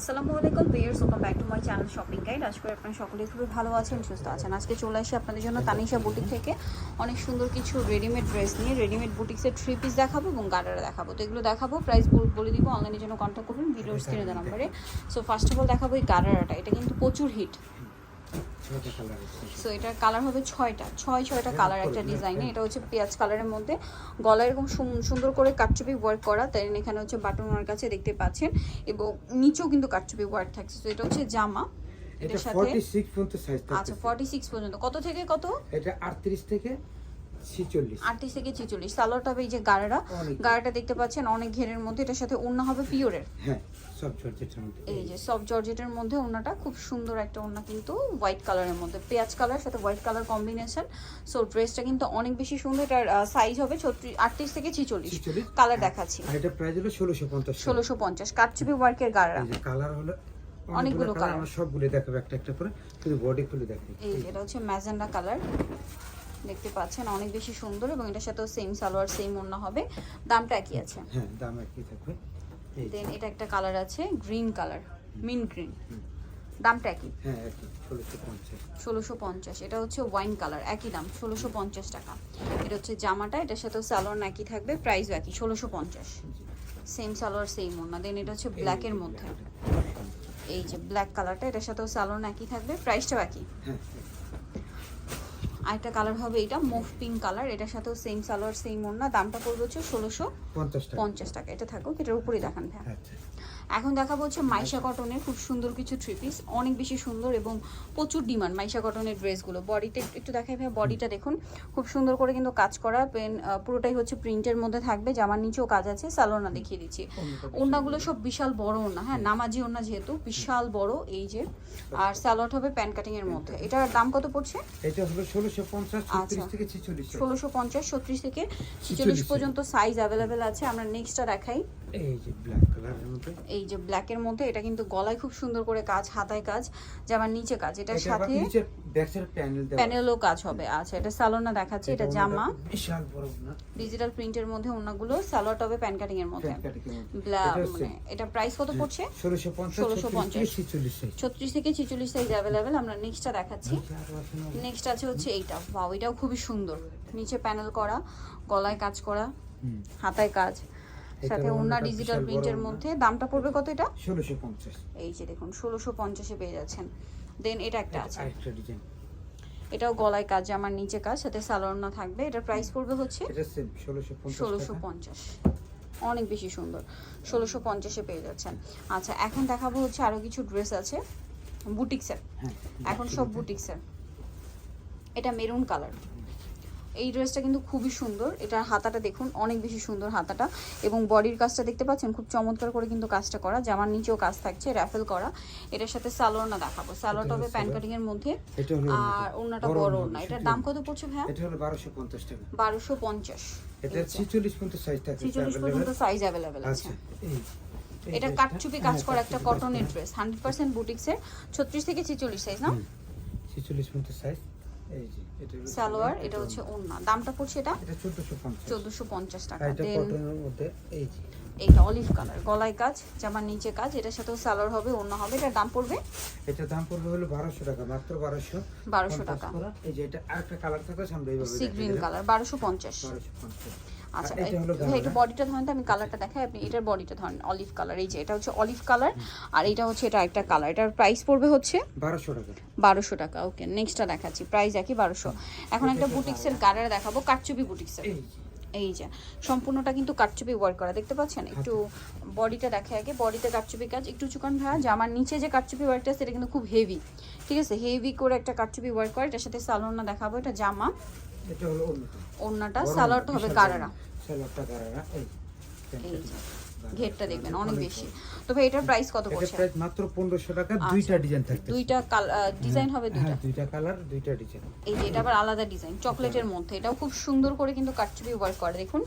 আসসালামু আলাইকুম viewers, welcome back to my channel shopping guide. আজকে আপনারা সকলেই খুবই ভালো আছেন, সুস্থ আছেন। আজকে চলে আসি আপনাদের জন্য তানিশা বুটিক থেকে। অনেক সুন্দর কিছু রেডিমেড ড্রেস নিয়ে রেডিমেড বুটিক্সের থ্রি পিস দেখাবো এবং গার্ডারা দেখাবো। তো এগুলো দেখাবো প্রাইস বলে দিব অনলাইনের জন্য কন্ট্যাক্ট করবেন, ভিডিওর স্ক্রিনে দেওয়া নাম্বারে সো ফার্স্ট অফ অল দেখাবো এই গার্ডারাটা, এটা কিন্তু প্রচুর হিট সো এটার কালার হবে ছয়টা। ছয় ছয়টা কালার একটা ডিজাইনে এটা হচ্ছে পেঁয়াজ কালারের মধ্যে। গলা এরকম সুন্দর করে কাটচুপি ওয়ার্ক করা। তাই এখানে হচ্ছে বাটন ওনার কাছে দেখতে পাচ্ছেন। এবং নিচেও কিন্তু কাটচুপি ওয়ার্ক থাকছে। তো এটা হচ্ছে জামা। এটা এটার সাথে 46 পর্যন্ত সাইজ আচ্ছা ফর্টি সিক্স পর্যন্ত। কত থেকে কত? এটা 38 থেকে 46 আটত্রিশ থেকে ছিচল্লিশ। সালোয়ারটা হবে এই যে গাড়াটা। অনেক। গাড়াটা দেখতে পাচ্ছেন অনেক ঘেরের মধ্যে। এটার সাথে ওড়না হবে পিওরের। হ্যাঁ সব জর্জেটের মধ্যে। এই যে সব জর্জেটের মধ্যে ওড়নাটা। খুব সুন্দর একটা ওড়না কিন্তু হোয়াইট কালারের মধ্যে। পেঁয়াজ কালার সাথে হোয়াইট কালার কম্বিনেশন। সো ড্রেসটা কিন্তু অনেক বেশি সুন্দর। এটার সাইজ হবে ছত্রিশ আটত্রিশ থেকে ছিচল্লিশ। কালার দেখাচ্ছি। আর এটা প্রাইস হলো 1650 ষোলোশো পঞ্চাশ। কাটচুপি ওয়ার্কের গাড়া। কালার হলো অনেকগুলো কালার আমরা সবগুলো দেখাবো একটা একটা করে। বডি খুলে দেখাই এই এটা হচ্ছে ম্যাজেন্ডা কালার দেখতে পাচ্ছেন অনেক বেশি সুন্দর এবং এটার সাথেও সেম সালোয়ার সেম ওড়না হবে। দামটা একই আছে। হ্যাঁ দাম একই থাকবে। দেন এটা একটা কালার আছে গ্রিন কালার মিন গ্রিন দামটা একই। হ্যাঁ একই 1650 ষোলোশো পঞ্চাশ এটা হচ্ছে ওয়াইন কালার একই দাম ষোলোশো পঞ্চাশ টাকা। এটা হচ্ছে জামাটা এটার সাথেও সালোয়ার একই থাকবে প্রাইসও একই ষোলোশো পঞ্চাশ। সেম সালোয়ার সেম ওড়না। দেন এটা হচ্ছে ব্ল্যাকের মধ্যে। এই যে ব্ল্যাক কালারটা এটার সাথেও সালোয়ার একই থাকবে প্রাইসটাও একই। হ্যাঁ আরেকটা কালার হবে এটা মুভ পিঙ্ক কালার এটার সাথেও সেম সালোয়ার সেম ওড়না দামটা পড়বে হচ্ছে ষোলোশো পঞ্চাশ টাকা। এটা থাকুক এটার উপরেই দেখান আচ্ছা। এখন দেখাবো হচ্ছে মাইশা কটনের খুব সুন্দর কিছু থ্রি পিস অনেক বেশি সুন্দর এবং প্রচুর ডিমান্ড মাইশা কটনের ড্রেসগুলো বডিতে একটু দেখাই ভাই বডিটা দেখুন খুব সুন্দর করে কিন্তু কাজ করা পেন পুরোটাই হচ্ছে প্রিন্টের মধ্যে থাকবে জামার নিচেও কাজ আছে সালোনা দেখিয়ে দিচ্ছি। ওড়নাগুলো সব বিশাল বড় ওড়না হ্যাঁ নামাজি ওড়না যেহেতু বিশাল বড় এই যে আর স্যালোয়ার হবে প্যান কাটিং এর মধ্যে। এটার দাম কত পড়ছে? এটা হলো 1650 আচ্ছা। 36 থেকে 46 ষোলোশো পঞ্চাশ ছত্রিশ থেকে ছিচল্লিশ পর্যন্ত সাইজ অ্যাভেলেবেল আছে। আমরা নেক্সটটা দেখাই। এই যে ব্ল্যাক কালারের মধ্যে। এই যে ব্ল্যাকের মধ্যে এটা কিন্তু গলায় খুব সুন্দর করে কাজ হাতায় কাজ যেমন নিচে কাজ এটার এটা সাথে প্যানেলও কাজ হবে। আচ্ছা এটা সালোনা দেখাচ্ছে এটা জামা। বিশাল বড় না? ডিজিটাল প্রিন্টের মধ্যে ওনাগুলো সালোয়ার হবে প্যান কাটিং এর মধ্যে। এটা মানে এটা প্রাইস কত পড়ছে? 1650 1650 36 46 সাইজ। ছত্রিশ থেকে ছিচল্লিশ সাইজ অ্যাভেলেবেল আমরা নেক্সটটা দেখাচ্ছি। আচ্ছা? নেক্সট আছে হচ্ছে এইটা। ওয়াও এটাও খুবই সুন্দর। নিচে প্যানেল করা গলায় কাজ করা হাতায় কাজ। সাথে ওনা ডিজিটাল প্রিন্টের মধ্যে। দামটা পড়বে কত এটা? 1650 এই যে দেখুন ষোলোশো পঞ্চাশে পেয়ে যাচ্ছেন। দেন এটা একটা আছে। আরেকটা ডিজাইন এটাও গলায় কাজ আমার নিচে কাজ সাথে সালোয়ার থাকবে। এটার প্রাইস পড়বে হচ্ছে এটা সেম 1650 ষোলোশো পঞ্চাশ। অনেক বেশি সুন্দর। ষোলোশো পঞ্চাশে পেয়ে যাচ্ছেন। আচ্ছা এখন দেখাবো হচ্ছে আরও কিছু ড্রেস আছে। বুটিক্সের হ্যাঁ এখন সব বুটিক্সের এটা মেরুন কালার এই ড্রেসটা কিন্তু খুবই সুন্দর। এটার হাতাটা দেখুন অনেক বেশি সুন্দর হাতাটা এবং বডির কাজটা দেখতে পাচ্ছেন খুব চমৎকার করে কিন্তু কাজটা করা। জামার নিচেও কাজ থাকছে র্যাফেল করা। এটার সাথে সালোয়ার না দেখাবো সালোয়ারটা হবে হলো প্যান সালোয়ার। কাটিং এর মধ্যে আর ওনাটা বড় ওড়না, এটার দাম কত পড়ছে ভাইয়া? এটা হলো 1250 টাকা। বারোশো পঞ্চাশ। এটা 46 পর্যন্ত সাইজ থাকে ছিচল্লিশ পর্যন্ত সাইজ অ্যাভেলেবেল আছে। আচ্ছা এটা কাটচুপি কাজ হ্যাঁ, করা একটা কটনের ড্রেস হান্ড্রেড পার্সেন্ট বুটিক্সের ছত্রিশ থেকে ছিচল্লিশ সাইজ না হুম, 46 পর্যন্ত সাইজ সালোয়ার এটা হচ্ছে ওন্না দামটা পড়ছে এটা? এটা 1450 পঞ্চাশ। টাকা। এটা কটনের মধ্যে এই যে। এইটা অলিভ কালার গলায় কাজ জামার নিচে কাজ এটার সাথেও সালোয়ার হবে ওড়না হবে এটার দাম পড়বে? এটা দাম পড়বে হলো 1200 টাকা মাত্র 1200 1200 টাকা। এই যে এটা আরেকটা কালার থাকবে সামনে এইভাবে সি গ্রিন কালার বারোশো পঞ্চাশ। 1250 আচ্ছা এটা গাঢ়। বডিটা ধরেন তো আমি কালারটা দেখাই। আপনি এটার বডিটা ধরেন অলিভ কালার এই যে এটা হচ্ছে অলিভ কালার আর এটা হচ্ছে এটা একটা কালার এটার প্রাইস পড়বে হচ্ছে বারোশো টাকা। বারোশো টাকা ওকে নেক্সটটা দেখাচ্ছি। প্রাইস একই বারোশো। এখন একটা বুটিক্সের কালার দেখাবো কাটচুপি বুটিক্সের এই যে সম্পূর্ণটা কিন্তু কাটচুপি ওয়ার্ক করা। দেখতে পাচ্ছেন? একটু বডিটা দেখে আগে। বডিতে কাটচুপি কাজ। একটু চুকান ভাড়া জামার নিচে যে কাটচুপি ওয়ার্কটা সেটা কিন্তু খুব হেভি ঠিক আছে? হেভি করে একটা কাটচুপি ওয়ার্ক করে। এটার সাথে সালোনা দেখাবো এটা জামা। এটা হলো অন্যটা ওড়নাটা সালোয়ারটা হবে কারারা। সালোয়ারটা কারারা এই ঘেরটা দেখবেন অনেক বেশি। তো ভাই এটার প্রাইস কত পড়ছে? প্রাইস মাত্র 1500 টাকা আচ্ছা। দুইটা ডিজাইন থাকতে দুইটা ডিজাইন হবে দুইটা? হ্যাঁ দুইটা কালার দুইটা ডিজাইন এই যে এটা আবার আলাদা ডিজাইন চকলেটের মধ্যে। এটাও খুব সুন্দর করে কিন্তু কাটচুপি ওয়ার্ক করে দেখুন।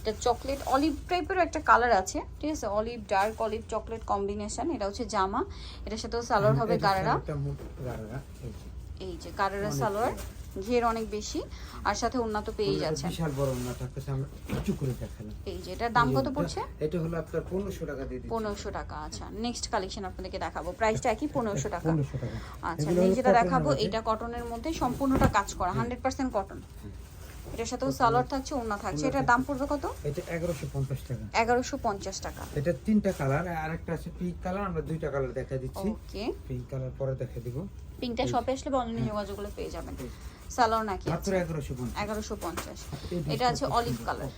এটা চকলেট অলিভ টাইপের একটা কালার আছে ঠিক আছে? Olive dark olive chocolate combination এটা হচ্ছে জামা। এটার সাথেও সালোয়ার হবে গারারা। এই যে। গারারা সালোয়ার। ঘের অনেক বেশি আর সাথে উন্নত পেয়ে যাচ্ছেন। বিশাল বড় ওনা থাকতেছে আমরা উঁচু করে দেখালাম। এই যে এটার দাম কত পড়ছে? এটা হলো আপনার পনেরোশো টাকা দিয়ে দিচ্ছি। পনেরোশো টাকা আচ্ছা। নেক্সট কালেকশন আপনাদেরকে দেখাবো। প্রাইসটা একই পনেরোশো টাকা। পনেরোশো টাকা। আচ্ছা হলো যেটা দেখাবো। এটা কটনের মধ্যে সম্পূর্ণটা কাজ করা হান্ড্রেড পার্সেন্ট কটন এটার সাথেও সালোয়ার থাকছে ওড়না থাকছে। এটার দাম পড়বে কত? এটা এগারোশো পঞ্চাশ টাকা। এগারোশো পঞ্চাশ টাকা। এটা তিনটা কালার আর একটা আছে পিঙ্ক কালার আমরা দুইটা কালার দেখা দিচ্ছি। ওকে পিঙ্ক কালার পরে দেখা দিব। পিঙ্কটা শপে আসলে অনলাইনে যোগাযোগগুলো পেয়ে যাবেন। সালোয়ার নাকি এগারোশো পঞ্চাশ। এটা আছে অলিভ কালার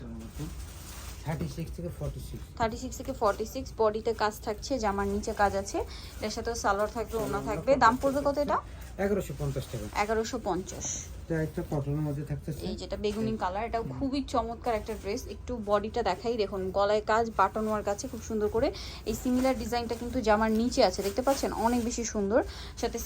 থার্টি সিক্স থেকে ফর্টি সিক্স থার্টি সিক্স থেকে ফর্টি সিক্স বডিতে কাজ থাকছে জামার নিচে কাজ আছে এর সাথে সালোয়ার থাকবে ওনা থাকবে। দাম পড়বে কত এটা? এগারোশো পঞ্চাশ টাকা। এগারোশো পঞ্চাশ। এটা একটা কটনের মধ্যে থাকতেছে। এই যেটা বেগুনি কালার এটাও খুবই চমৎকার একটা ড্রেস একটু বডিটা দেখাই দেখুন গলায় কাজ বাটন খুব সুন্দর করে। এই সিমিলার ডিজাইনটা কিন্তু জামার নিচে আছে দেখতে পাচ্ছেন? অনেক বেশি সুন্দর। সাথে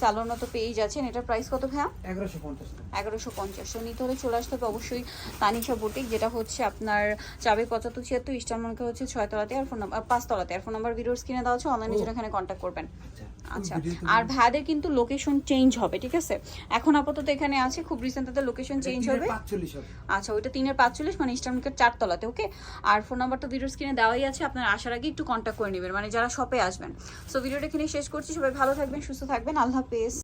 পেয়ে যাচ্ছেন। এটার প্রাইস কত ভাইয়া? এগারোশো পঞ্চাশ এগারোশো পঞ্চাশ। নিতে হলে চলে আসতে হবে অবশ্যই তানিশা বুটিক যেটা হচ্ছে আপনার চাবি পঁচাত্তর ছিয়াত্তর ইস্টার মার্কে হচ্ছে ছয়তলাতে আর ফোন নাম্বার পাঁচতলাতে। আর ফোন নাম্বার ভিডিওর স্ক্রিনে দেওয়া আছে অনলাইনে যেটা এখানে কন্ট্যাক্ট করবেন। আচ্ছা। আর ভাইদের কিন্তু লোকেশন চেঞ্জ হবে ঠিক আছে? এখন আপাতত এখানে আছে খুব রিসেন্ট তাদের লোকেশন চেঞ্জ হবে? আচ্ছা ওইটা তিনের পাঁচচল্লিশ মানে ইস্টার মার্কেট চারতলাতে ওকে আর ফোন নাম্বার তো ভিডিওর স্ক্রিনে দেওয়াই আছে আপনার আসার আগে একটু কন্ট্যাক্ট করে নেবেন মানে যারা শপে আসবেন। সো ভিডিওটা এখানে শেষ করছি সবাই ভালো থাকবেন সুস্থ থাকবেন আল্লাহ হাফেজ।